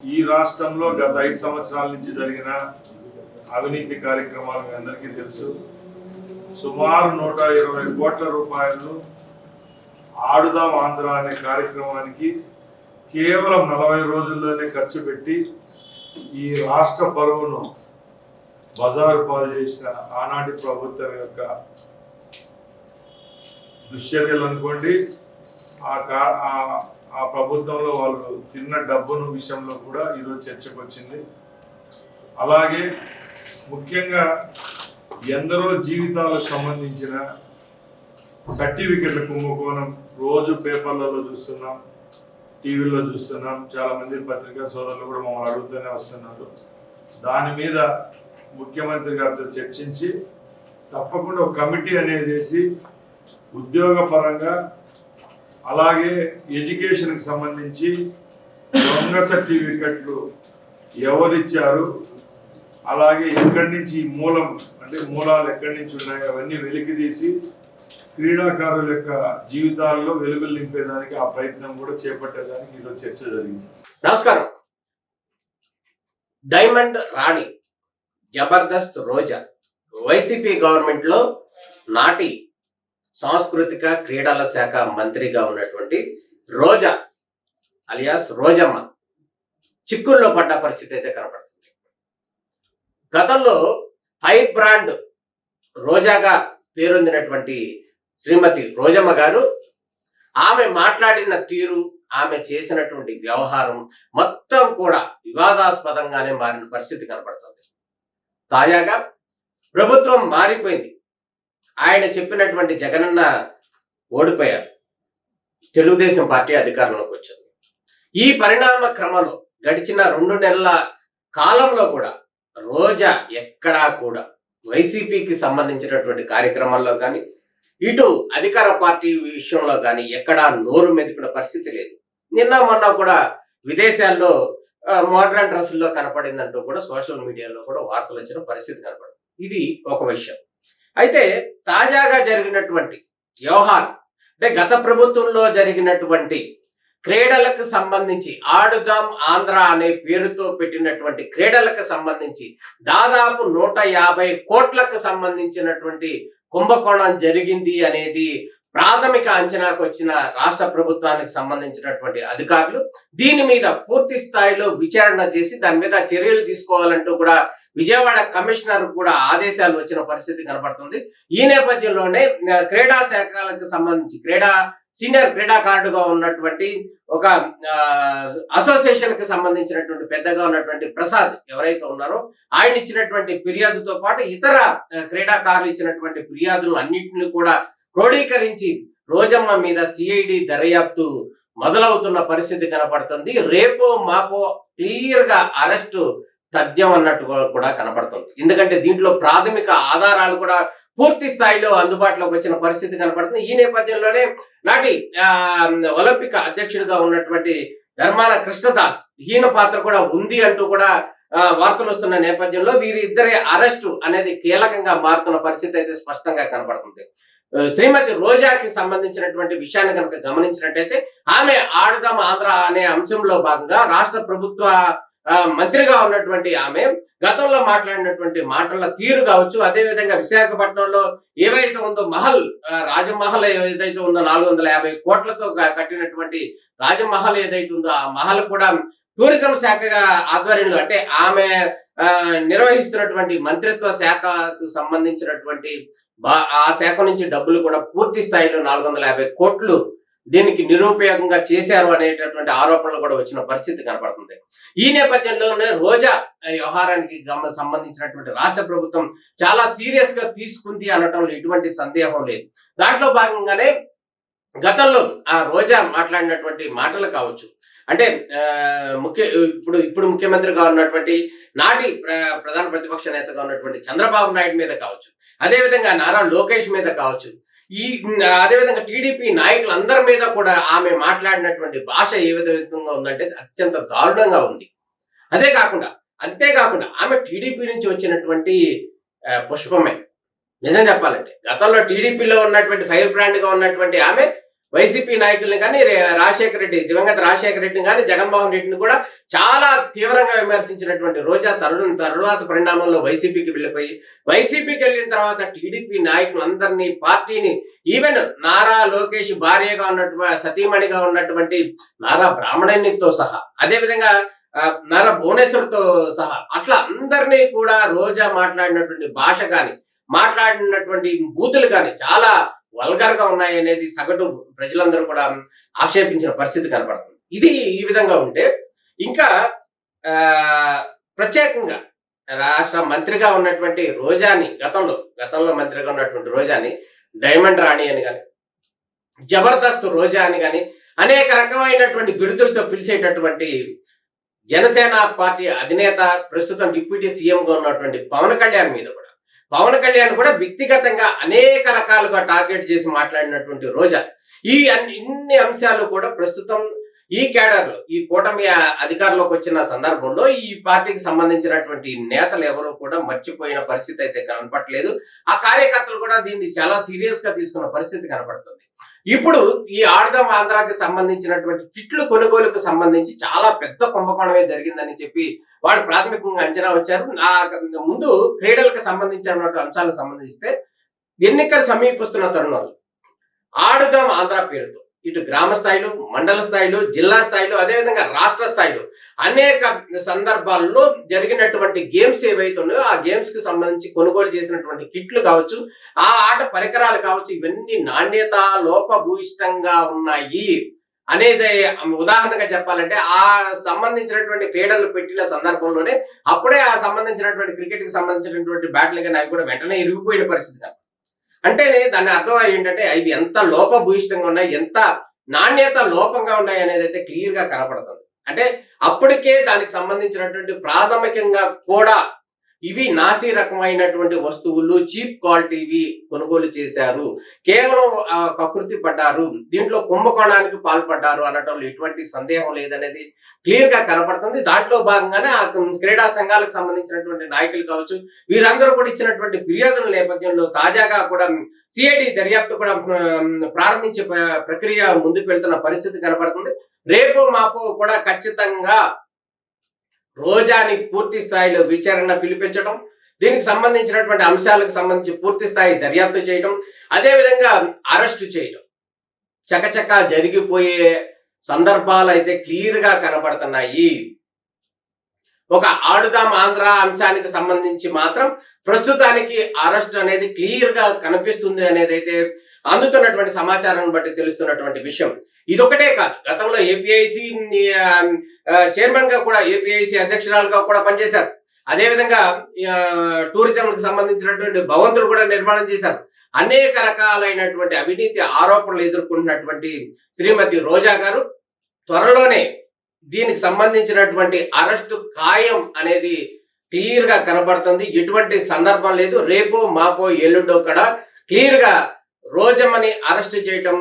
ఈ రాష్ట్రంలో గత ఐదు సంవత్సరాల నుంచి జరిగిన అవినీతి కార్యక్రమాలు మీ అందరికీ తెలుసు. సుమారు నూట ఇరవై కోట్ల రూపాయలు ఆడుదాం ఆంధ్ర అనే కార్యక్రమానికి కేవలం నలభై రోజుల్లోనే ఖర్చు పెట్టి ఈ రాష్ట్ర పరువును బజారు పాలు చేసిన ఆనాటి ప్రభుత్వం యొక్క దుశ్చర్యలు అనుకోండి ఆ కా ఆ- ప్రభుత్వంలో వాళ్ళు తిన్న డబ్బును విషయంలో కూడా ఈరోజు చర్చకు వచ్చింది అలాగే ముఖ్యంగా ఎందరో జీవితాలకు సంబంధించిన సర్టిఫికెట్ల కుంభకోణం రోజు పేపర్లలో చూస్తున్నాం టీవీలో చూస్తున్నాం. చాలామంది పత్రికా సోదరులు కూడా మమ్మల్ని అడుగుతూనే వస్తున్నారు. దాని మీద ముఖ్యమంత్రి గారితో చర్చించి తప్పకుండా ఒక కమిటీ అనేది వేసి ఉద్యోగపరంగా అలాగే ఎడ్యుకేషన్కి సంబంధించి దొంగ సర్టిఫికెట్లు ఎవరిచ్చారు? అలాగే ఎక్కడి నుంచి మూలం అంటే మూలాలు ఎక్కడి నుంచి ఉన్నాయి? అవన్నీ వెలికి తీసి క్రీడాకారుల యొక్క జీవితాల్లో వెలుగులు నింపేదానికి ఆ ప్రయత్నం కూడా చేపట్టేదానికి ఈరోజు చర్చ జరిగింది. నమస్కారం. డైమండ్ రాణి జబర్దస్త్ రోజా వైసీపీ గవర్నమెంట్లో నాటి సాంస్కృతిక క్రీడల శాఖ మంత్రిగా ఉన్నటువంటి రోజా అలియాస్ రోజమ్మ చిక్కుల్లో పడ్డ పరిస్థితి అయితే కనపడుతుంది. గతంలో ఫైర్ బ్రాండ్ రోజాగా పేరొందినటువంటి శ్రీమతి రోజమ్మ గారు ఆమె మాట్లాడిన తీరు ఆమె చేసినటువంటి వ్యవహారం మొత్తం కూడా వివాదాస్పదంగానే మారిన పరిస్థితి కనపడుతుంది. తాజాగా ప్రభుత్వం మారిపోయింది. ఆయన చెప్పినటువంటి జగనన్న ఓడిపోయారు. తెలుగుదేశం పార్టీ అధికారంలోకి వచ్చింది. ఈ పరిణామ క్రమంలో గడిచిన రెండు నెలల కాలంలో కూడా రోజా ఎక్కడా కూడా వైసీపీకి సంబంధించినటువంటి కార్యక్రమాల్లో కానీ ఇటు అధికార పార్టీ విషయంలో కానీ ఎక్కడా నోరు మెదిపిన పరిస్థితి లేదు. నిన్న మొన్న కూడా విదేశాల్లో మోడర్న్ డ్రెస్సుల్లో కనపడిందంటూ కూడా సోషల్ మీడియాలో కూడా వార్తలు వచ్చిన పరిస్థితి కనపడింది ఇది ఒక విషయం. అయితే తాజాగా జరిగినటువంటి వ్యవహారం అంటే గత ప్రభుత్వంలో జరిగినటువంటి క్రీడలకు సంబంధించి ఆడుదాం ఆంధ్ర అనే పేరుతో పెట్టినటువంటి క్రీడలకు సంబంధించి దాదాపు నూట యాభై కోట్లకు సంబంధించినటువంటి కుంభకోణం జరిగింది అనేది ప్రాథమిక అంచనాకు వచ్చిన రాష్ట్ర ప్రభుత్వానికి సంబంధించినటువంటి అధికారులు దీని మీద పూర్తి స్థాయిలో విచారణ చేసి దాని మీద చర్యలు తీసుకోవాలంటూ కూడా విజయవాడ కమిషనర్ కూడా ఆదేశాలు వచ్చిన పరిస్థితి కనబడుతుంది ఈ నేపథ్యంలోనే క్రీడా శాఖలకు సంబంధించి క్రీడా సీనియర్ క్రీడాకారుడుగా ఉన్నటువంటి ఒక అసోసియేషన్కి సంబంధించినటువంటి పెద్దగా ఉన్నటువంటి ప్రసాద్ ఎవరైతే ఉన్నారో ఆయన ఇచ్చినటువంటి ఫిర్యాదుతో పాటు ఇతర క్రీడాకారులు ఇచ్చినటువంటి ఫిర్యాదులు అన్నింటినీ కూడా క్రోడీకరించి రోజమ్మ మీద సిఐడి దర్యాప్తు మొదలవుతున్న పరిస్థితి కనపడుతుంది. రేపో మాపో క్లియర్గా అరెస్టు తథ్యం అన్నట్టు కూడా కనపడుతుంది. ఎందుకంటే దీంట్లో ప్రాథమిక ఆధారాలు కూడా పూర్తి స్థాయిలో అందుబాటులోకి వచ్చిన పరిస్థితి కనపడుతుంది. ఈ నేపథ్యంలోనే నాటి ఆ, ఒలింపిక్ అధ్యక్షుడిగా ఉన్నటువంటి ధర్మాన కృష్ణదాస్ ఈయన పాత్ర కూడా ఉంది అంటూ కూడా వార్తలు వస్తున్న నేపథ్యంలో వీరిద్దరి అరెస్టు అనేది కీలకంగా మారుతున్న పరిస్థితి అయితే స్పష్టంగా కనపడుతుంది. శ్రీమతి రోజాకి సంబంధించినటువంటి విషయాన్ని కనుక గమనించినట్టయితే ఆమె ఆడుదాం ఆంధ్ర అనే అంశంలో భాగంగా రాష్ట్ర ప్రభుత్వ మంత్రిగా ఉన్నటువంటి ఆమె గతంలో మాట్లాడినటువంటి మాటల తీరు కావచ్చు అదే విధంగా విశాఖపట్నంలో ఏవైతే ఉందో మహల్ రాజమహల్ ఏదైతే ఉందో నాలుగు వందల యాభై కోట్లతో కట్టినటువంటి రాజమహల్ ఏదైతే ఉందో ఆ మహల్ కూడా టూరిజం శాఖగా ఆధ్వర్యంలో అంటే ఆమె ఆ, నిర్వహిస్తున్నటువంటి మంత్రిత్వ శాఖకు సంబంధించినటువంటి బా- ఆ శాఖ నుంచి డబ్బులు కూడా పూర్తి స్థాయిలో నాలుగు వందల యాభై కోట్లు దీనికి నిరుపయోగంగా చేశారు అనేటటువంటి ఆరోపణలు కూడా వచ్చిన పరిస్థితి కనపడుతుంది. ఈ నేపథ్యంలోనే రోజా వ్యవహారానికి గమ- సంబంధించినటువంటి రాష్ట్ర ప్రభుత్వం చాలా సీరియస్గా తీసుకుంది అనటంలో ఎటువంటి సందేహం లేదు. దాంట్లో భాగంగానే గతంలో ఆ రోజా మాట్లాడినటువంటి మాటలు కావచ్చు. అంటే ఆ, ముఖ్య ఇప్పుడు ఇప్పుడు ముఖ్యమంత్రిగా ఉన్నటువంటి నాటి ప్రధాన ప్రతిపక్ష నేతగా ఉన్నటువంటి చంద్రబాబు నాయుడు మీద కావచ్చు. అదే విధంగా నారా లోకేష్ మీద కావచ్చు. ఈ ఉమ్, అదే విధంగా టీడీపీ నాయకులందరి మీద కూడా ఆమె మాట్లాడినటువంటి భాష ఏ విధంగా ఉందంటే అత్యంత దారుణంగా ఉంది. అదే కాకుండా అంతేకాకుండా ఆమె టీడీపీ నుంచి వచ్చినటువంటి పుష్పమే. నిజం చెప్పాలంటే గతంలో టీడీపీలో ఉన్నటువంటి ఫైర్ బ్రాండ్గా ఉన్నటువంటి ఆమె వైసీపీ నాయకుల్ని కానీ రాజశేఖర రెడ్డి దివంగత రాజశేఖర రెడ్డిని కానీ జగన్మోహన్ రెడ్డిని కూడా చాలా తీవ్రంగా విమర్శించినటువంటి రోజా తరుణ్ తరువాత పరిణామంలో వైసీపీకి వెళ్ళిపోయి వైసీపీకి వెళ్ళిన తర్వాత టీడీపీ నాయకులందరినీ పార్టీని ఈవెన్ నారా లోకేష్ భార్యగా ఉన్నటువంటి సతీమణిగా ఉన్నటువంటి నారా బ్రాహ్మణ్యతో సహా అదే విధంగా నారా భువనేశ్వర్తో సహా అట్లా అందరినీ కూడా రోజా మాట్లాడినటువంటి భాష కానీ మాట్లాడినటువంటి బూతులు కానీ చాలా వల్గర్గా ఉన్నాయి అనేది సగటు ప్రజలందరూ కూడా ఆక్షేపించిన పరిస్థితి కనబడుతుంది ఇది ఈ విధంగా ఉంటే ఇంకా ఆ ప్రత్యేకంగా రాష్ట్ర మంత్రిగా ఉన్నటువంటి రోజాని గతంలో గతంలో మంత్రిగా ఉన్నటువంటి రోజాని డైమండ్ రాణి అని కానీ జబర్దస్త్ రోజా అని కానీ అనేక రకమైనటువంటి బిరుదులతో పిలిచేటటువంటి జనసేన పార్టీ అధినేత ప్రస్తుతం డిప్యూటీ సీఎంగా ఉన్నటువంటి పవన్ కళ్యాణ్ మీద కూడా పవన్ కళ్యాణ్ కూడా వ్యక్తిగతంగా అనేక రకాలుగా టార్గెట్ చేసి మాట్లాడినటువంటి రోజా. ఈ అన్ని ఇన్ని అంశాలు కూడా ప్రస్తుతం ఈ కేడర్లు ఈ కూటమి అధికారంలోకి వచ్చిన సందర్భంలో ఈ పార్టీకి సంబంధించినటువంటి నేతలు ఎవరు కూడా మర్చిపోయిన పరిస్థితి అయితే కనపట్లేదు ఆ కార్యకర్తలు కూడా దీన్ని చాలా సీరియస్గా తీసుకున్న పరిస్థితి కనపడుతుంది. ఇప్పుడు ఈ ఆడదాం ఆంధ్రాకి సంబంధించినటువంటి కిట్లు కొనుగోలుకు సంబంధించి చాలా పెద్ద కుంభకోణమే జరిగిందని చెప్పి వాళ్ళు ప్రాథమికంగా అంచనా వచ్చారు. నా ముందు క్రీడలకు సంబంధించినటువంటి అంశాలకు సంబంధిస్తే ఎన్నికలు సమీపిస్తున్న తరుణాలు ఆడుదాం ఆంధ్ర పేరుతో ఇటు గ్రామ స్థాయిలో మండల స్థాయిలో జిల్లా స్థాయిలో అదేవిధంగా రాష్ట్ర స్థాయిలో అనేక సందర్భాల్లో జరిగినటువంటి గేమ్స్ ఏవైతే ఉన్నాయో ఆ గేమ్స్కి సంబంధించి కొనుగోలు చేసినటువంటి కిట్లు కావచ్చు ఆ ఆట పరికరాలు కావచ్చు ఇవన్నీ నాణ్యత లోపభూయిష్టంగా ఉన్నాయి. అనేది ఉదాహరణగా చెప్పాలంటే ఆ సంబంధించినటువంటి క్రీడలు పెట్టిన సందర్భంలోనే అప్పుడే ఆ సంబంధించినటువంటి క్రికెట్కి సంబంధించినటువంటి బ్యాట్లు కానీ అవి కూడా వెంటనే ఇరిగిపోయిన పరిస్థితి అంటేనే దాని అర్థం ఏంటంటే అవి ఎంత లోపభూయిష్టంగా ఉన్నాయి ఎంత నాణ్యత లోపంగా ఉన్నాయి అనేది అయితే క్లియర్గా కనపడుతుంది అంటే అప్పటికే దానికి సంబంధించినటువంటి ప్రాథమికంగా కూడా ఇవి నాసి రకమైనటువంటి వస్తువులు చీప్ క్వాలిటీవి కొనుగోలు చేశారు. కేవలం కకృతి పడ్డారు. దీంట్లో కుంభకోణానికి పాల్పడ్డారు అనటంలో ఎటువంటి సందేహం లేదనేది క్లియర్గా కనపడుతుంది. దాంట్లో భాగంగానే ఆ క్రీడా సంఘాలకు సంబంధించినటువంటి నాయకులు కావచ్చు వీరందరూ కూడా ఇచ్చినటువంటి ఫిర్యాదుల నేపథ్యంలో తాజాగా కూడా సిఐడి దర్యాప్తు కూడా ప్రారంభించే ప్రక్రియ ముందుకు వెళ్తున్న పరిస్థితి కనపడుతుంది. రేపు మాపు కూడా ఖచ్చితంగా రోజాని పూర్తి స్థాయిలో విచారణ పిలిపించడం దీనికి సంబంధించినటువంటి అంశాలకు సంబంధించి పూర్తి స్థాయి దర్యాప్తు చేయడం అదే విధంగా అరెస్టు చేయడం చకచక జరిగిపోయే సందర్భాలు అయితే క్లియర్గా కనబడుతున్నాయి. ఒక ఆడుదాం ఆంధ్ర అంశానికి సంబంధించి మాత్రం ప్రస్తుతానికి అరెస్ట్ అనేది క్లియర్గా కనిపిస్తుంది అనేది అయితే అందుతున్నటువంటి సమాచారాన్ని బట్టి తెలుస్తున్నటువంటి విషయం. ఇదొకటే కాదు. గతంలో ఏపీఐసి చైర్మన్గా కూడా ఏపీఐసి అధ్యక్షురాలుగా కూడా పనిచేశారు. అదేవిధంగా టూరిజం కి సంబంధించినటువంటి భవంతులు కూడా నిర్మాణం చేశారు. అనేక రకాలైనటువంటి అవినీతి ఆరోపణలు ఎదుర్కొంటున్నటువంటి శ్రీమతి రోజా గారు త్వరలోనే దీనికి సంబంధించినటువంటి అరెస్టు ఖాయం అనేది క్లియర్గా కనబడుతుంది. ఎటువంటి సందర్భం లేదు. రేపు మాపో ఎల్లుండో కూడా క్లియర్గా రోజమ్మని అరెస్ట్ చేయటం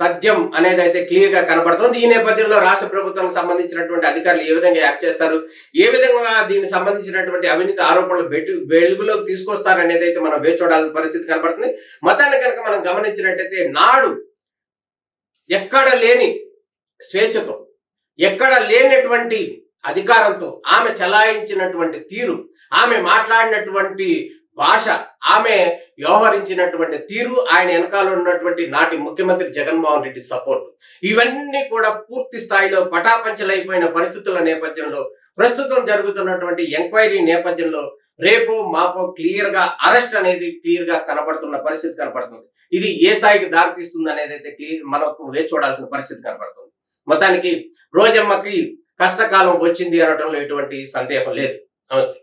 తథ్యం అనేది అయితే క్లియర్గా కనబడుతుంది. ఈ నేపథ్యంలో రాష్ట్ర ప్రభుత్వానికి సంబంధించినటువంటి అధికారులు ఏ విధంగా యాక్ట్ చేస్తారు? ఏ విధంగా దీనికి సంబంధించినటువంటి అవినీతి ఆరోపణలు బెట్టు వెలుగులోకి తీసుకొస్తారు అనేది అయితే మనం వేచి చూడాల్సిన పరిస్థితి కనబడుతుంది. మొత్తాన్ని కనుక మనం గమనించినట్టయితే నాడు ఎక్కడ లేని స్వేచ్ఛతో ఎక్కడ లేనటువంటి అధికారంతో ఆమె చలాయించినటువంటి తీరు ఆమె మాట్లాడినటువంటి భాష ఆమె వ్యవహరించినటువంటి తీరు ఆయన వెనకాల ఉన్నటువంటి నాటి ముఖ్యమంత్రి జగన్మోహన్ రెడ్డి సపోర్ట్. ఇవన్నీ కూడా పూర్తి స్థాయిలో పటాపంచలైపోయిన పరిస్థితుల నేపథ్యంలో ప్రస్తుతం జరుగుతున్నటువంటి ఎంక్వైరీ నేపథ్యంలో రేపు మాపో క్లియర్గా అరెస్ట్ అనేది క్లియర్గా కనబడుతున్న పరిస్థితి కనపడుతుంది ఇది ఏ స్థాయికి దారితీస్తుంది అనేది అయితే క్లియర్ మనకు వేచి చూడాల్సిన పరిస్థితి కనపడుతుంది మొత్తానికి రోజమ్మకి కష్టకాలం వచ్చింది అనడంలో ఎటువంటి సందేహం లేదు. నమస్తే.